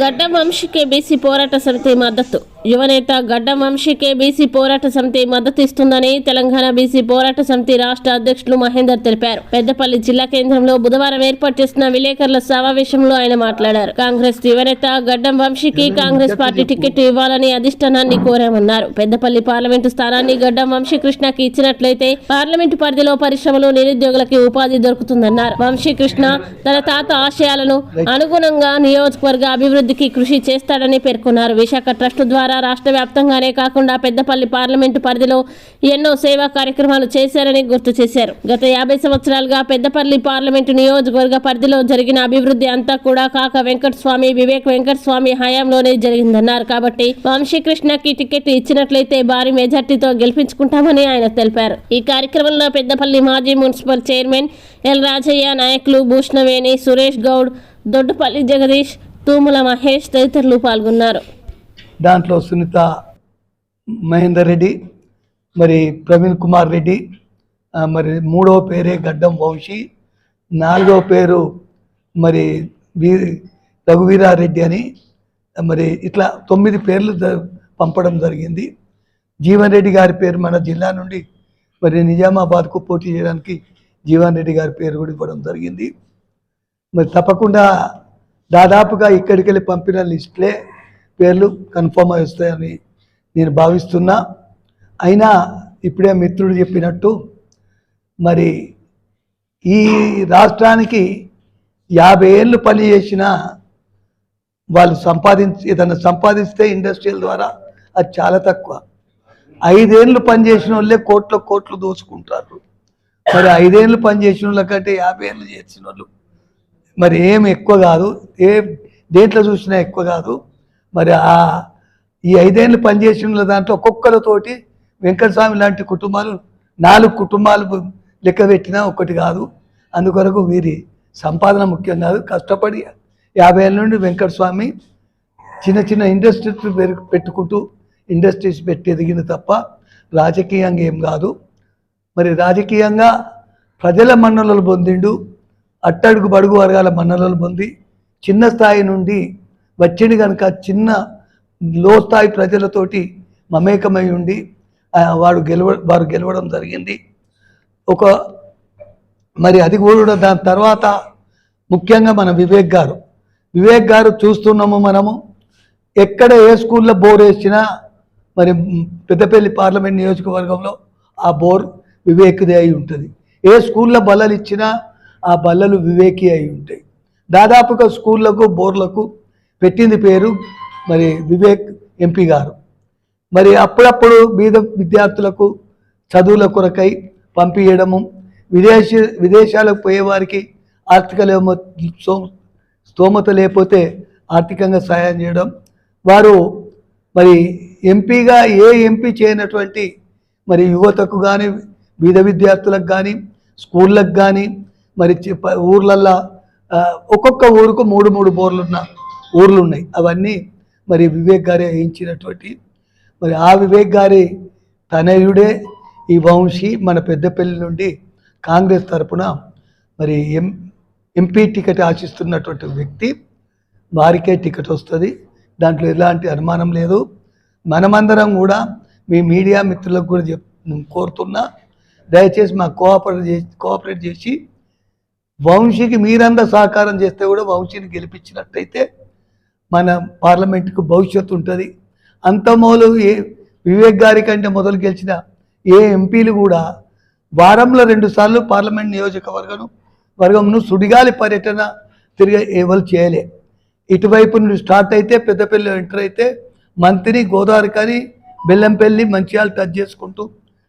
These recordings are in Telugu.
గడ్డం వంశీకే బీసీ పోరాట సమితి మద్దతు. యువనేత గడ్డం వంశీకే బీసీ పోరాట సమితి మద్దతు ఇస్తుందని తెలంగాణ బీసీ పోరాట సమితి రాష్ట్ర అధ్యక్షులు మహేందర్ తెలిపారు. పెద్దపల్లి జిల్లా కేంద్రంలో బుధవారం ఏర్పాటు చేసిన విలేకరుల సమావేశంలో ఆయన మాట్లాడారు. కాంగ్రెస్ యువనేత గడ్డం వంశీకి కాంగ్రెస్ పార్టీ టికెట్ ఇవ్వాలని అధిష్టానాన్ని కోరామన్నారు. పెద్దపల్లి పార్లమెంటు స్థానాన్ని గడ్డం వంశీకృష్ణకి ఇచ్చినట్లయితే పార్లమెంటు పరిధిలో పరిశ్రమలు నిరుద్యోగులకి ఉపాధి దొరుకుతుందన్నారు. వంశీకృష్ణ తన తాత ఆశయాలను అనుగుణంగా నియోజకవర్గ అభివృద్ధి అభివృద్ధికి కృషి చేస్తాడని పేర్కొన్నారు. విశాఖ ట్రస్ట్ ద్వారా రాష్ట్ర వ్యాప్తంగానే కాకుండా పెద్దపల్లి పార్లమెంటు పరిధిలో ఎన్నో సేవా కార్యక్రమాలు చేశారని గుర్తు చేశారు. గత యాభై సంవత్సరాలుగా పెద్దపల్లి పార్లమెంటు నియోజకవర్గ పరిధిలో జరిగిన అభివృద్ధి అంతా కూడా కాక వెంకటస్వామి వివేక్ వెంకటస్వామి హయాంలోనే జరిగిందన్నారు. కాబట్టి వంశీకృష్ణకి టికెట్ ఇచ్చినట్లయితే భారీ మెజార్టీతో గెలిపించుకుంటామని ఆయన తెలిపారు. ఈ కార్యక్రమంలో పెద్దపల్లి మాజీ మున్సిపల్ చైర్మన్ ఎల్ రాజయ్య నాయకులు భూషణవేణి సురేష్ గౌడ్ దొడ్డుపల్లి జగదీష్ తూముల మహేష్ తదితరులు పాల్గొన్నారు. దాంట్లో సునీత మహేందర్ రెడ్డి మరి ప్రవీణ్ కుమార్ రెడ్డి మరి మూడవ పేరే గడ్డం వంశీ నాలుగవ పేరు మరి వీ రఘువీరారెడ్డి అని మరి ఇట్లా తొమ్మిది పేర్లు పంపడం జరిగింది. జీవన్ రెడ్డి గారి పేరు మన జిల్లా నుండి మరి నిజామాబాద్కు పోటీ చేయడానికి జీవన్ రెడ్డి గారి పేరు కూడా ఇవ్వడం జరిగింది. మరి తప్పకుండా దాదాపుగా ఇక్కడికి వెళ్ళి పంపిన లిస్ట్లే పేర్లు కన్ఫర్మ్ అయి వస్తాయని నేను భావిస్తున్నా. అయినా ఇప్పుడే మిత్రుడు చెప్పినట్టు మరి ఈ రాష్ట్రానికి యాభై ఏళ్ళు పని చేసిన వాళ్ళు సంపాదించి ఏదైనా సంపాదిస్తే ఇండస్ట్రియల్ ద్వారా అది చాలా తక్కువ. ఐదేళ్ళు పనిచేసిన వాళ్ళే కోట్ల కోట్లు దోచుకుంటారు. మరి ఐదేళ్ళు పనిచేసిన వాళ్ళ కంటే యాభై ఏళ్ళు చేసిన వాళ్ళు మరి ఏం ఎక్కువ కాదు ఏ దేంట్లో చూసినా ఎక్కువ కాదు. మరి ఆ ఈ ఐదేళ్ళు పనిచేసిన దాంట్లో ఒక్కొక్కరితోటి వెంకటస్వామి లాంటి కుటుంబాలు నాలుగు కుటుంబాలు లెక్క పెట్టినా ఒకటి కాదు. అందుకొరకు వీరి సంపాదన ముఖ్యం కాదు. కష్టపడి యాభై ఏళ్ళ నుండి వెంకటస్వామి చిన్న చిన్న ఇండస్ట్రీస్ పెరుగు పెట్టుకుంటూ ఇండస్ట్రీస్ పెట్టి ఎదిగింది తప్ప రాజకీయంగా ఏం కాదు. మరి రాజకీయంగా ప్రజల మన్ననలు పొందిండు అట్టడుగు బడుగు వర్గాల మన్ననలు పొంది చిన్న స్థాయి నుండి వచ్చింది కనుక చిన్న లో స్థాయి ప్రజలతోటి మమేకమై ఉండి వాడు గెలవ వారు గెలవడం జరిగింది. ఒక మరి అది కూడా దాని తర్వాత ముఖ్యంగా మన వివేక్ గారు. వివేక్ గారు చూస్తున్నాము మనము. ఎక్కడ ఏ స్కూల్లో బోర్ వేసినా మరి పెద్దపల్లి పార్లమెంట్ నియోజకవర్గంలో ఆ బోర్ వివేక్దే అయి ఉంటుంది. ఏ స్కూల్లో బలలు ఇచ్చినా ఆ బల్లలు వివేకి అయి ఉంటాయి. దాదాపుగా స్కూళ్ళకు బోర్లకు పెట్టింది పేరు మరి వివేక్ ఎంపీ గారు. మరి అప్పుడప్పుడు బీద విద్యార్థులకు చదువుల కొరకై పంపించడము విదేశీ విదేశాలకు పోయేవారికి ఆర్థిక స్తోమత లేకపోతే ఆర్థికంగా సహాయం చేయడం. వారు మరి ఎంపీగా ఏ ఎంపీ చేయనటువంటి మరి యువతకు కానీ బీద విద్యార్థులకు కానీ స్కూళ్ళకు కానీ మరి చి- ఊర్లల్లో ఒక్కొక్క ఊరుకు మూడు మూడు బోర్లు ఉన్న ఊర్లు ఉన్నాయి అవన్నీ మరి వివేక్ గారే వేయించినటువంటి. మరి ఆ వివేక్ గారి తనయుడే ఈ వంశీ మన పెద్దపల్లి నుండి కాంగ్రెస్ తరపున మరి ఎం ఎంపీ టికెట్ ఆశిస్తున్నటువంటి వ్యక్తి. వారికే టికెట్ వస్తుంది. దాంట్లో ఎలాంటి అనుమానం లేదు. మనమందరం కూడా మీ మీడియా మిత్రులకు కూడా చెప్ కోరుతున్నా దయచేసి మా కోఆపరేట్ చేసి కోఆపరేట్ చేసి వంశీకి మీరందరూ సహకారం చేస్తే కూడా వంశీని గెలిపించినట్టయితే మన పార్లమెంటుకు భవిష్యత్తు ఉంటుంది. అంతమూలు ఏ వివేక్ గారి కంటే మొదలు గెలిచిన ఏ ఎంపీలు కూడా వారంలో రెండుసార్లు పార్లమెంట్ నియోజకవర్గం వర్గంను సుడిగాలి పర్యటన తిరిగి ఎవరు చేయలే. ఇటువైపు నుండి స్టార్ట్ అయితే పెద్దపల్లి ఎంటర్ అయితే మంత్రి గోదావరి కానీ బెల్లంపల్లి మంచిర్యాల టచ్ చేసుకుంటూ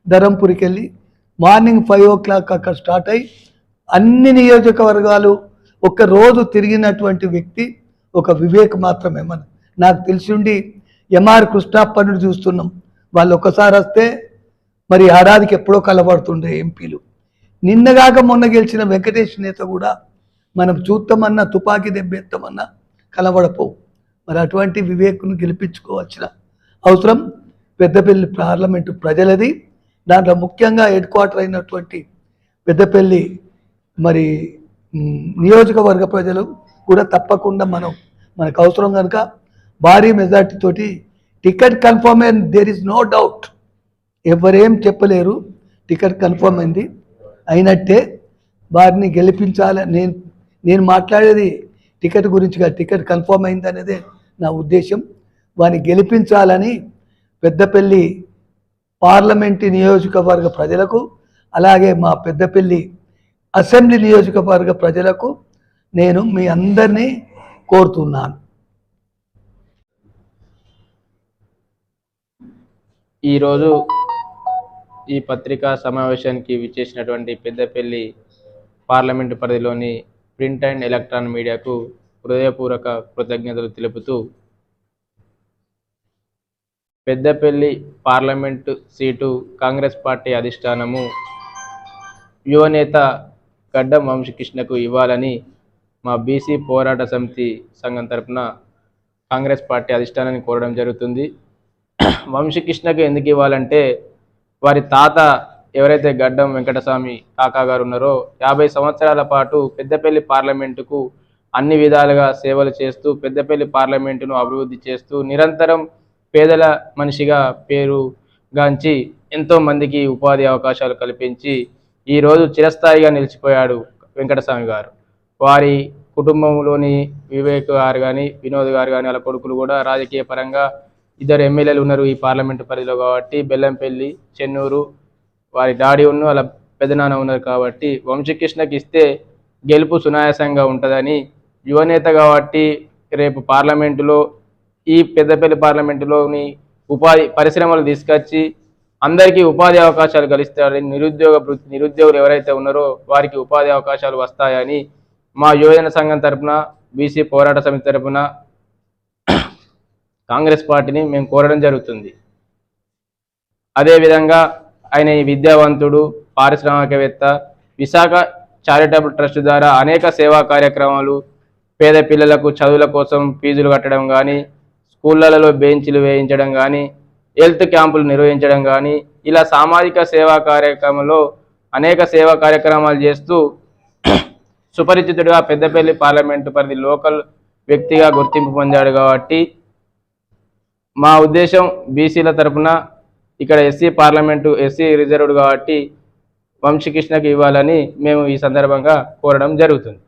ధరంపురికి వెళ్ళి మార్నింగ్ ఫైవ్ ఓ క్లాక్ అక్కడ స్టార్ట్ అయ్యి అన్ని నియోజకవర్గాలు ఒక రోజు తిరిగినటువంటి వ్యక్తి ఒక వివేక్ మాత్రమే మన. నాకు తెలిసిండి ఎంఆర్ కృష్ణాప్పనుడు చూస్తున్నాం. వాళ్ళు ఒకసారి వస్తే మరి ఆడాదికి ఎప్పుడో కలబడుతుండే ఎంపీలు. నిన్నగాక మొన్న గెలిచిన వెంకటేష్ నేత కూడా మనం చూస్తామన్నా తుపాకీ దెబ్బెత్తామన్నా కలబడపోవు. మరి అటువంటి వివేక్ను గెలిపించుకోవాల్సిన అవసరం పెద్దపల్లి పార్లమెంటు ప్రజలది. దాంట్లో ముఖ్యంగా హెడ్ క్వార్టర్ అయినటువంటి పెద్దపల్లి మరి నియోజకవర్గ ప్రజలు కూడా తప్పకుండా మనం మనకు అవసరం కనుక భారీ మెజార్టీ తోటి టికెట్ కన్ఫర్మ్ అయింది. దేర్ ఇస్ నో డౌట్ ఎవరేం చెప్పలేరు. టికెట్ కన్ఫర్మ్ అయింది. అయినట్టే వారిని గెలిపించాలి. నేను నేను మాట్లాడేది టికెట్ గురించిగా టికెట్ కన్ఫర్మ్ అయింది అనేదే నా ఉద్దేశం. వారిని గెలిపించాలని పెద్దపల్లి పార్లమెంటు నియోజకవర్గ ప్రజలకు అలాగే మా పెద్దపల్లి అసెంబ్లీ నియోజకవర్గ ప్రజలకు నేను మీ అందరినీ కోరుతున్నాను. ఈరోజు ఈ పత్రికా సమావేశానికి విచ్చేసినటువంటి పెద్దపల్లి పార్లమెంటు పరిధిలోని ప్రింట్ అండ్ ఎలక్ట్రాన్ మీడియాకు హృదయపూర్వక కృతజ్ఞతలు తెలుపుతూ Peddapalli parliament seat Congress party అధిష్టానము యువనేత గడ్డం వంశకృష్ణకు ఇవ్వాలని మా బీసీ పోరాట సమితి సంఘం తరపున కాంగ్రెస్ పార్టీ అధిష్టానాన్ని కోరడం జరుగుతుంది. వంశకృష్ణకు ఎందుకు ఇవ్వాలంటే వారి తాత ఎవరైతే గడ్డం వెంకటస్వామి కాకా గారు ఉన్నారో యాభై సంవత్సరాల పాటు పెద్దపల్లి పార్లమెంటుకు అన్ని విధాలుగా సేవలు చేస్తూ పెద్దపల్లి పార్లమెంటును అభివృద్ధి చేస్తూ నిరంతరం పేదల మనిషిగా పేరు గాంచి ఎంతో మందికి ఉపాధి అవకాశాలు కల్పించి ఈ రోజు చిరస్థాయిగా నిలిచిపోయాడు వెంకటస్వామి గారు. వారి కుటుంబంలోని వివేక్ గారు కానీ వినోద్ గారు కానీ వాళ్ళ కొడుకులు కూడా రాజకీయ పరంగా ఇద్దరు ఎమ్మెల్యేలు ఉన్నారు ఈ పార్లమెంటు పరిధిలో కాబట్టి బెల్లంపల్లి చెన్నూరు వారి డాడీ ఉన్న వాళ్ళ పెదనాన్న ఉన్నారు కాబట్టి వంశకృష్ణకి ఇస్తే గెలుపు సునాయాసంగా ఉంటుందని యువనేత కాబట్టి రేపు పార్లమెంటులో ఈ పెద్దపల్లి పార్లమెంటులోని ఉపాధి పరిశ్రమలు తీసుకొచ్చి అందరికీ ఉపాధి అవకాశాలు కలిస్తారని నిరుద్యోగ నిరుద్యోగులు ఎవరైతే ఉన్నారో వారికి ఉపాధి అవకాశాలు వస్తాయని మా యువజన సంఘం తరపున బీసీ పోరాట సమితి తరపున కాంగ్రెస్ పార్టీని మేము కోరడం జరుగుతుంది. అదేవిధంగా ఆయన ఈ విద్యావంతుడు పారిశ్రామికవేత్త విశాఖ చారిటబుల్ ట్రస్ట్ ద్వారా అనేక సేవా కార్యక్రమాలు పేద పిల్లలకు చదువుల కోసం ఫీజులు కట్టడం కానీ స్కూళ్ళలో బెంచ్లు వేయించడం కానీ హెల్త్ క్యాంపులు నిర్వహించడం కానీ ఇలా సామాజిక సేవా కార్యక్రమంలో అనేక సేవా కార్యక్రమాలు చేస్తూ సుపరిచితుడిగా పెద్దపల్లి పార్లమెంటు పరిధి లోకల్ వ్యక్తిగా గుర్తింపు పొందాడు కాబట్టి మా ఉద్దేశం బీసీల తరపున ఇక్కడ ఎస్సీ పార్లమెంటు ఎస్సీ రిజర్వ్డ్ కాబట్టి వంశీకృష్ణకి ఇవ్వాలని మేము ఈ సందర్భంగా కోరడం జరుగుతుంది.